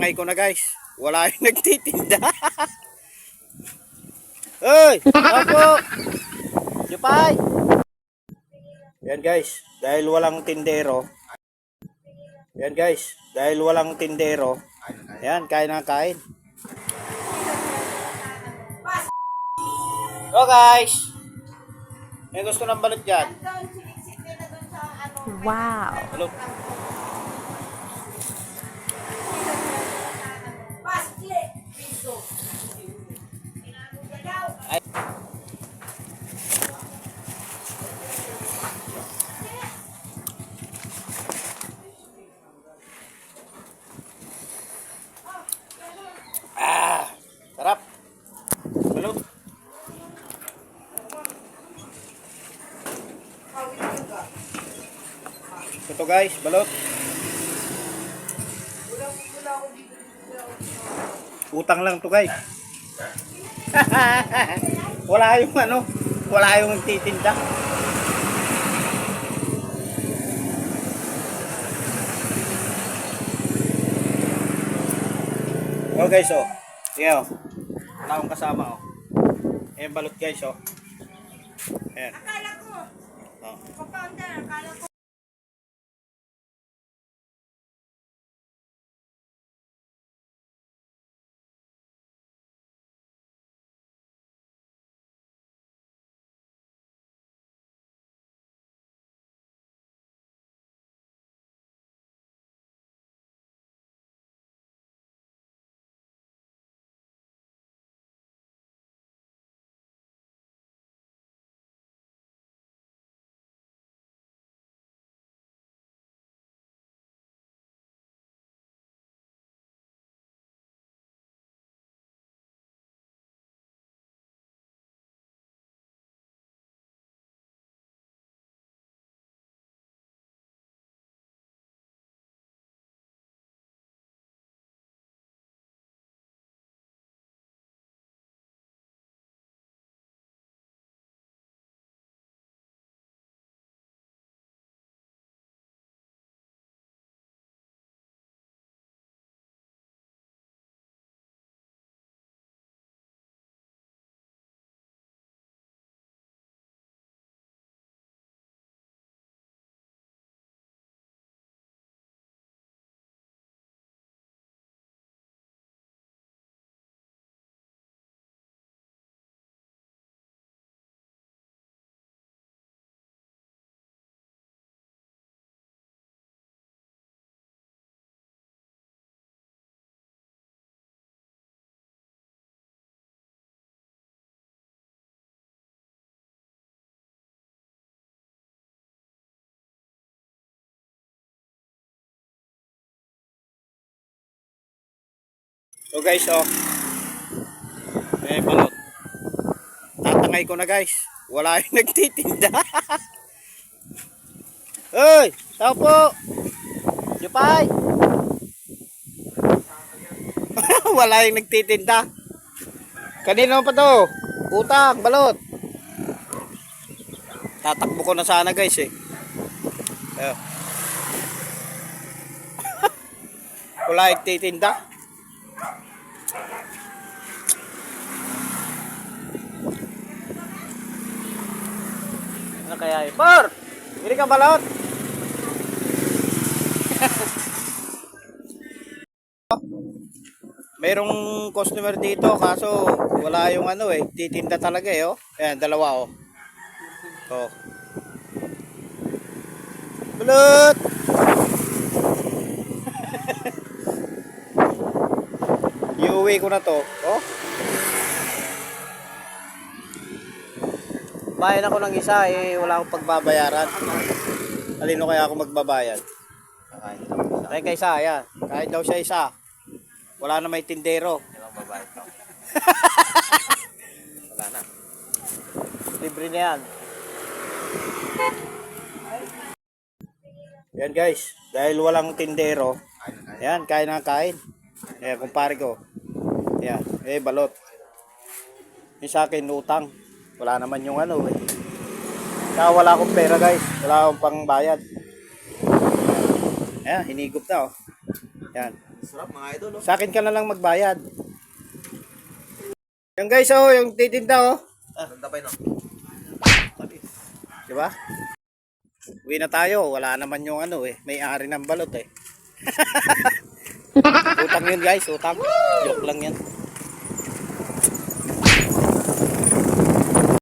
Tatangay ko na guys. Wala yung nagtitinda. Hoy! Ako! Yupay! Yan guys, dahil walang tindero. Yan guys, dahil walang tindero. Yan, kain na kain. Oh guys! May gusto ng balot dyan. Wow. Balot. Balot. Ito guys, balot. Utang lang to guys. wala yung ano, wala yung titinda. Oh. Sige, oh. Wala akong kasama, oh. Ayan, balot guys, oh. Ayan. Akala ko, Oh. kapounder, akala ko. So guys, oh. Eh, balot. Tatangay ko na guys. Wala yung nagtitinda. Hoy! Tao po! Yupay! Wala yung nagtitinda. Kanino pa to? Utang, balot. Tatakbo ko na sana guys eh. Ayun. Wala yung nagtitinda. Kaya eh? Por! Bili ka balot! Merong customer dito kaso wala yung ano eh, titinda talaga eh oh. Ayan, dalawa oh. Oh. Balot! Iuwi ko na to. Oh. Bayan ako ng isa eh, wala akong pagbabayaran. Alino kaya ako magbabayad? Kaya kay isa, ayan. Kahit daw siya isa. Wala na may tindero. Wala na. Libre na yan. Yan guys, dahil walang tindero, yan, kain na kain. Ayan, kumpare ko. Yan, eh, balot. Yung sa akin, utang. Wala naman yung ano eh. Kaya wala akong pera guys. Wala akong pang bayad. Ayan, hinigop na oh. Yan. Sarap mga idol, oh. Sa akin ka na lang magbayad. Yung guys, oh, yung titinda, oh. Ganda pa yun, oh. Di ba? Uwi na tayo. Wala naman yung ano eh. May ari ng balot eh. utang yun guys, utang. Joke lang yan.